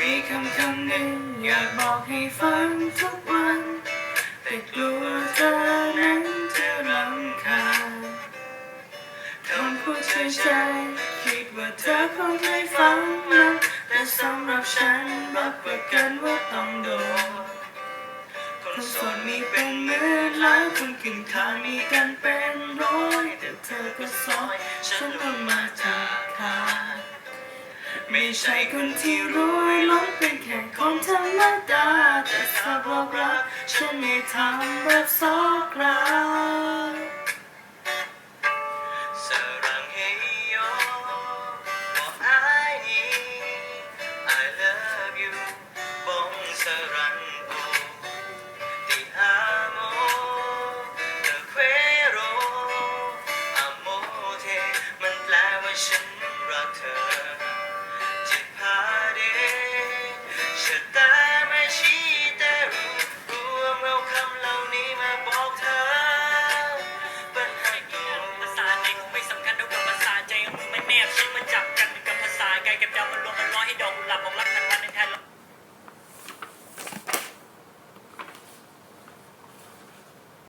มีคำคำหนึ่งอยากบอกให้ฟังทุกวัน แต่กลัวเธอนั้นจะรำคาญคำพูดเฉยๆคิดว่าเธอคงไม่ฟังมันแต่สำหรับฉันรับประกันว่าต้องโดนคนโสดมีเป็นหมื่นล้านคนกินข้าวมีกันเป็นร้อยแต่เธอก็ซอยฉันต้องมาจากทาง ไม่ใช่คนที่รู้ล้งเป็นแค่คนธรรมดา แต่สำหรัรักฉันไม่ทำแบบสอกรักสรังเฮโยอกไอ้ I love you บงสรังโอติอาโมเดเควโรอโมเท มันแปลว่าฉันรักเธอ